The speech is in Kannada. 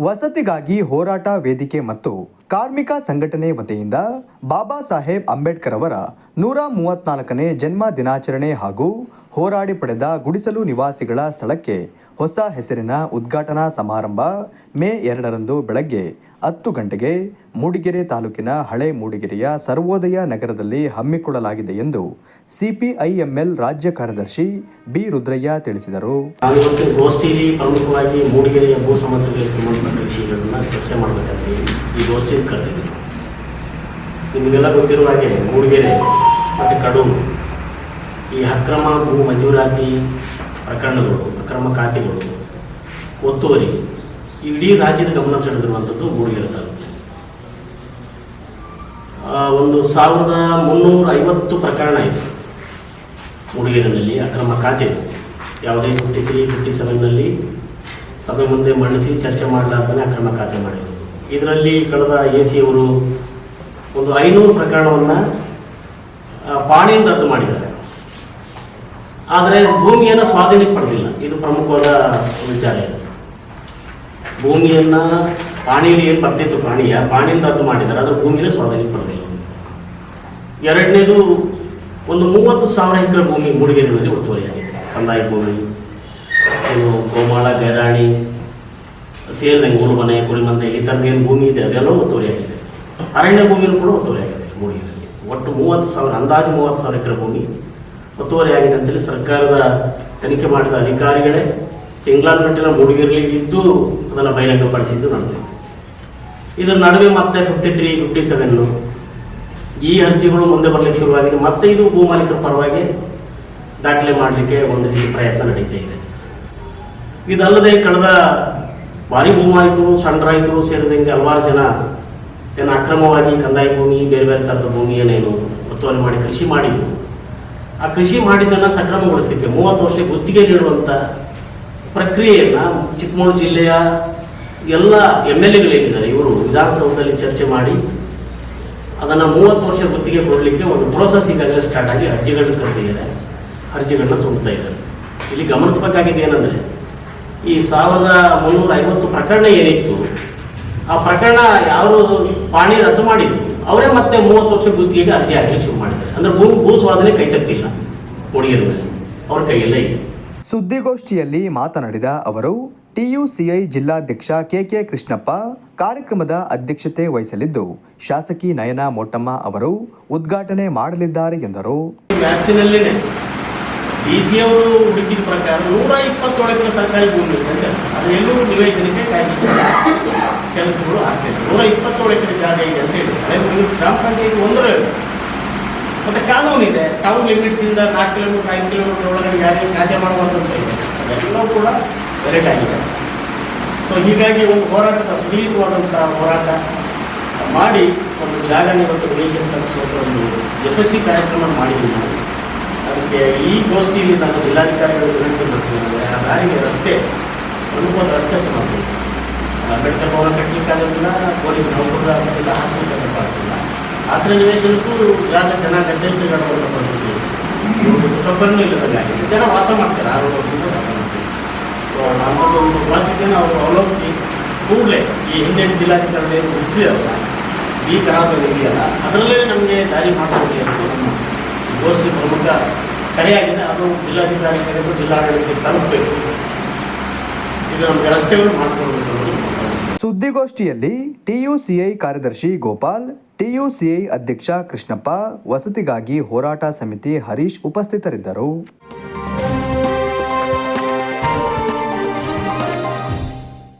ವಸತಿಗಾಗಿ ಹೋರಾಟ ವೇದಿಕೆ ಮತ್ತು ಕಾರ್ಮಿಕ ಸಂಘಟನೆ ವತಿಯಿಂದ ಬಾಬಾ ಸಾಹೇಬ್ ಅಂಬೇಡ್ಕರ್ ಅವರ ನೂರ ಮೂವತ್ನಾಲ್ಕನೇ ಜನ್ಮ ದಿನಾಚರಣೆ ಹಾಗೂ ಹೋರಾಡಿ ಪಡೆದ ಗುಡಿಸಲು ನಿವಾಸಿಗಳ ಸ್ಥಳಕ್ಕೆ ಹೊಸ ಹೆಸರಿನ ಉದ್ಘಾಟನಾ ಸಮಾರಂಭ ಮೇ ಎರಡರಂದು ಬೆಳಗ್ಗೆ ಹತ್ತು ಗಂಟೆಗೆ ಮೂಡಿಗೆರೆ ತಾಲೂಕಿನ ಹಳೆ ಮೂಡಿಗೆರೆಯ ಸರ್ವೋದಯ ನಗರದಲ್ಲಿ ಹಮ್ಮಿಕೊಳ್ಳಲಾಗಿದೆ ಎಂದು ಸಿಪಿಐಎಂಎಲ್ ರಾಜ್ಯ ಕಾರ್ಯದರ್ಶಿ ಬಿ ರುದ್ರಯ್ಯ ತಿಳಿಸಿದರು. ಗೋಷ್ಠಿಯಲ್ಲಿ ಪ್ರಮುಖವಾಗಿ ಮೂಡಿಗೆರೆಯ ಭೂ ಸಮಸ್ಯೆಗಳಿಗೆ ಸಂಬಂಧಪಟ್ಟ ವಿಷಯಗಳನ್ನು ಚರ್ಚೆ ಮಾಡಬೇಕಂತ ಈ ಗೋಷ್ಠಿಯಲ್ಲಿ ಕರೆದಿದ್ದೀವಿ. ನಿಮಗೆಲ್ಲ ಗೊತ್ತಿರುವ ಹಾಗೆ ಮೂಡಿಗೆರೆ ಮತ್ತು ಕಡೂರು ಈ ಅಕ್ರಮ ಭೂ ಮಂಜೂರಾತಿ ಪ್ರಕರಣಗಳು, ಅಕ್ರಮ ಖಾತೆಗಳು ಒತ್ತುವರಿ ಇಡೀ ರಾಜ್ಯದ ಗಮನ ಸೆಳೆದಿರುವಂಥದ್ದು ಮೂಡಿಗೆರೆ ತಾಲೂಕು. ಒಂದು ಸಾವಿರದ ಮುನ್ನೂರ ಐವತ್ತು ಪ್ರಕರಣ ಇದೆ. ಮೂಡಿಗೆರೆನಲ್ಲಿ ಅಕ್ರಮ ಖಾತೆ. ಯಾವುದೇ ಫಿಫ್ಟಿ ತ್ರೀ ಫಿಫ್ಟಿ ಸೆವೆನ್ನಲ್ಲಿ ಸಭೆ ಮುಂದೆ ಮಂಡಿಸಿ ಚರ್ಚೆ ಮಾಡಲಾರ್ದೇ ಅಕ್ರಮ ಖಾತೆ ಮಾಡಿದರು. ಇದರಲ್ಲಿ ಕಳೆದ ಎ ಸಿ ಅವರು ಒಂದು ಐನೂರು ಪ್ರಕರಣವನ್ನು ಪಾಣಿಯನ್ನು ರದ್ದು ಮಾಡಿದ್ದಾರೆ. ಆದರೆ ಭೂಮಿಯನ್ನು ಸ್ವಾಧೀನಕ್ಕೆ ಪಡೆದಿಲ್ಲ. ಇದು ಪ್ರಮುಖವಾದ ವಿಚಾರ ಇದು. ಭೂಮಿಯನ್ನು ಪಾಣಿಯಲ್ಲಿ ಏನು ಬರ್ತಿತ್ತು ಪ್ರಾಣಿಯ? ಪಾಣಿಯನ್ನು ರದ್ದು ಮಾಡಿದ್ದಾರೆ, ಆದರೆ ಭೂಮಿಯನ್ನು ಸ್ವಾಧೀನಕ್ಕೆ ಪಡೆದಿಲ್ಲ. ಎರಡನೇದು, ಒಂದು ಮೂವತ್ತು ಸಾವಿರ ಎಕರೆ ಭೂಮಿ ಮೂಡಿಗೆರೆಯಲ್ಲಿ ಒತ್ತುವರಿಯಾಗಿದೆ. ಕಂದಾಯ ಭೂಮಿ, ಏನು ಗೋಮಾಳ, ಗೈರಾಣಿ ಸೇರಿದಂಗೆ ಮನೆ, ಕುರಿಮಂದೆ, ಈ ಥರದ ಏನು ಭೂಮಿ ಇದೆ ಅದೆಲ್ಲ ಒತ್ತುವರಿಯಾಗಿದೆ. ಅರಣ್ಯ ಭೂಮಿಯೂ ಕೂಡ ಒತ್ತುವರಿಯಾಗಿದೆ ಮೂಡಿಗೆರೆಯಲ್ಲಿ. ಒಟ್ಟು ಮೂವತ್ತು ಸಾವಿರ, ಅಂದಾಜು ಮೂವತ್ತು ಸಾವಿರ ಎಕರೆ ಭೂಮಿ ಒತ್ತುವರಿಯಾಗಿದೆ ಅಂತೇಳಿ ಸರ್ಕಾರದ ತನಿಖೆ ಮಾಡಿದ ಅಧಿಕಾರಿಗಳೇ ತಿಂಗಳಾನ್ಗಟ್ಟಿನ ಮೂಡಿಗೆರೆಯಲ್ಲಿ ಇದ್ದು ಅದನ್ನು ಬಹಿರಂಗಪಡಿಸಿದ್ದು ನಡೆದಿದೆ ಇದರ ನಡುವೆ ಮತ್ತೆ ಫಿಫ್ಟಿ ತ್ರೀ ಫಿಫ್ಟಿ ಸೆವೆನ್ನು ಈ ಅರ್ಜಿಗಳು ಮುಂದೆ ಬರಲಿಕ್ಕೆ ಶುರುವಾಗಿದೆ. ಮತ್ತೆ ಇದು ಭೂಮಾಲೀಕರ ಪರವಾಗಿ ದಾಖಲೆ ಮಾಡಲಿಕ್ಕೆ ಒಂದು ರೀತಿ ಪ್ರಯತ್ನ ನಡೀತಾ ಇದೆ. ಇದಲ್ಲದೆ ಕಳೆದ ಭಾರಿ ಭೂಮಾಲೀಕರು ಸಣ್ಣ ರೈತರು ಸೇರಿದಂತೆ ಹಲವಾರು ಜನ ಏನು ಅಕ್ರಮವಾಗಿ ಕಂದಾಯ ಭೂಮಿ, ಬೇರೆ ಬೇರೆ ಥರದ ಭೂಮಿಯನ್ನೇನು ಒತ್ತುವರಿ ಮಾಡಿ ಕೃಷಿ ಮಾಡಿದ್ರು. ಆ ಕೃಷಿ ಮಾಡಿದ್ದನ್ನು ಸಕ್ರಮಗೊಳಿಸಲಿಕ್ಕೆ ಮೂವತ್ತು ವರ್ಷ ಗುತ್ತಿಗೆ ನೀಡುವಂಥ ಪ್ರಕ್ರಿಯೆಯನ್ನು ಚಿಕ್ಕಮಗಳೂರು ಜಿಲ್ಲೆಯ ಎಲ್ಲ ಎಂ ಎಲ್ ಎಗಳೇನಿದ್ದಾರೆ, ಇವರು ವಿಧಾನಸೌಧದಲ್ಲಿ ಚರ್ಚೆ ಮಾಡಿ ಅದನ್ನು ಮೂವತ್ತು ವರ್ಷ ಗುತ್ತಿಗೆ ಕೊಡಲಿಕ್ಕೆ ಒಂದು ಪ್ರೋಸೆಸ್ ಈಗಾಗಲೇ ಸ್ಟಾರ್ಟ್ ಆಗಿ ಅರ್ಜಿಗಳನ್ನ ಕರೆದಿದ್ದಾರೆ, ಅರ್ಜಿಗಳನ್ನ ತುಂಬುತ್ತಾ ಇದ್ದಾರೆ. ಇಲ್ಲಿ ಗಮನಿಸಬೇಕಾಗಿದೆ ಏನಂದರೆ, ಈ ಸಾವಿರದ ಮುನ್ನೂರ ಐವತ್ತು ಪ್ರಕರಣ ಏನಿತ್ತು, ಆ ಪ್ರಕರಣ ಯಾರು ಪಾಣಿ ರದ್ದು ಮಾಡಿದ್ರು? ಅವರೇ ಮತ್ತೆ ಮೂವತ್ತು ವರ್ಷ ಗುತ್ತಿಗೆಗೆ ಅರ್ಜಿ ಹಾಕಲಿಕ್ಕೆ ಶುರು ಮಾಡಿದ್ದಾರೆ. ಅಂದ್ರೆ ಭೂ ಭೂ ಸ್ವಾಧೀನ ಕೈ ತಪ್ಪಿಲ್ಲ ಹುಡುಗಿಯರ ಮೇಲೆ. ಅವ್ರ ಕೈಯಲ್ಲೇ ಇದೆ. ಸುದ್ದಿಗೋಷ್ಠಿಯಲ್ಲಿ ಮಾತನಾಡಿದ ಅವರು ಟಿಯುಸಿಐ ಜಿಲ್ಲಾಧ್ಯಕ್ಷ ಕೆಕೆ ಕೃಷ್ಣಪ್ಪ ಕಾರ್ಯಕ್ರಮದ ಅಧ್ಯಕ್ಷತೆ ವಹಿಸಲಿದ್ದು ಶಾಸಕಿ ನಯನಾ ಮೋಟಮ್ಮ ಅವರು ಉದ್ಘಾಟನೆ ಮಾಡಲಿದ್ದಾರೆ ಎಂದರು. ಡಿ ಸಿ ಅವರು ಹುಡುಕಿದ ಪ್ರಕಾರ ನೂರ ಇಪ್ಪತ್ತೇಳು ಎಕರೆ ಸರ್ಕಾರಿ ಭೂಮಿ ಇದೆ. ಅದು ಎಲ್ಲೂ ನಿವೇಶನಕ್ಕೆ ಕಾಯ್ದೆ ಕೆಲಸಗಳು ಆಗ್ತಿದೆ ನೂರ ಇಪ್ಪತ್ತೇಳು ಎಕರೆ ಜಾಗ ಇದೆ ಅಂತ ಹೇಳಿ. ಅದೇ ಗ್ರಾಮ ಪಂಚಾಯತ್ ಒಂದರ ಮತ್ತೆ ಕಾನೂನು ಇದೆ. ಟೌನ್ ಲಿಮಿಟ್ಸ್ ಇಂದ ನಾಲ್ಕು ಕಿಲೋಮೀಟರ್ ಐದು ಕಿಲೋಮೀಟರ್ ಒಳಗಡೆ ಯಾರಿಗೆ ಕಾರ್ಯ ಅಂತ ಇದೆ. ಅದೆಲ್ಲವೂ ಕೂಡ ವೆರೈಟ್ ಆಗಿದೆ. ಸೊ ಹೀಗಾಗಿ ಒಂದು ಹೋರಾಟದ ಸುದೀರ್ಘವಾದಂಥ ಹೋರಾಟ ಮಾಡಿ ಒಂದು ಜಾಗ ಇವತ್ತು ನಿವೇಶನ ತಲುಪಿಸುವಂಥ ಒಂದು ಯಶಸ್ವಿ ಕಾರ್ಯಕ್ರಮ ಮಾಡಿದ್ದೀವಿ ನಾವು. ಅದಕ್ಕೆ ಈ ಗೋಷ್ಠಿಯಲ್ಲಿ ನಾನು ಜಿಲ್ಲಾಧಿಕಾರಿಗಳು ವಿನಂತಿ ಮಾಡ್ತೀನಿ ಆ ದಾರಿಗೆ ರಸ್ತೆ ಒಂದು ರಸ್ತೆ ಸಮಸ್ಯೆ ಅಂಬೇಡ್ಕರ್ ಭವನ ಕಟ್ಟಲಿಕ್ಕೆ ಆಗೋದಿಲ್ಲ ಪೊಲೀಸ್ ನೌಕರರ ಆಗೋದಿಲ್ಲ ಆಗ್ತಿಲ್ಲ. ಆಶ್ರಯ ನಿವೇಶನಕ್ಕೂ ಜಾಗ ಜನ ಗದ್ದೆಯಲ್ಲಿ ತಿರುಗಾಡುವಂಥ ಪರಿಸ್ಥಿತಿ ಇವರು ಸೌಕರ್ಯ ಇಲ್ಲದಂಗಾಗಿದೆ ಜನ ವಾಸ ಮಾಡ್ತಾರೆ ಆರು ವರ್ಷದಿಂದ ವಾಸ ಮಾಡ್ತಾರೆ. ಸೊ ಅಂಥದ್ದೊಂದು ಪರಿಸ್ಥಿತಿಯನ್ನು ಅವರು ಅವಲೋಕಿಸಿ, ಕೂಡಲೇ ಈ ಹಿಂದೆ ಜಿಲ್ಲಾಧಿಕಾರಿಗಳು ರುಚಿ ಅಲ್ಲ ಈ ಕರಾವಳಿ ಇದೆಯಲ್ಲ, ಅದರಲ್ಲೇ ನಮಗೆ ದಾರಿ ನಮ್ಮ ಗೋಷ್ಠಿ ಪ್ರಮುಖ ಕರೆಯಾಗಿದೆ ಅದು ಜಿಲ್ಲಾಧಿಕಾರಿಗಳಿಗೂ ಜಿಲ್ಲಾಡಳಿತಕ್ಕೆ ತಲುಪಬೇಕು. ಇದು ನಮಗೆ ರಸ್ತೆಗಳು ಮಾಡಿಕೊಡಬೇಕು ಸುದ್ದಿಗೋಷ್ಠಿಯಲ್ಲಿ ಟಿಯುಸಿಐ ಕಾರ್ಯದರ್ಶಿ ಗೋಪಾಲ್, ಟಿಯುಸಿಐ ಅಧ್ಯಕ್ಷ ಕೃಷ್ಣಪ್ಪ, ವಸತಿಗಾಗಿ ಹೋರಾಟ ಸಮಿತಿ ಹರೀಶ್ ಉಪಸ್ಥಿತರಿದ್ದರು.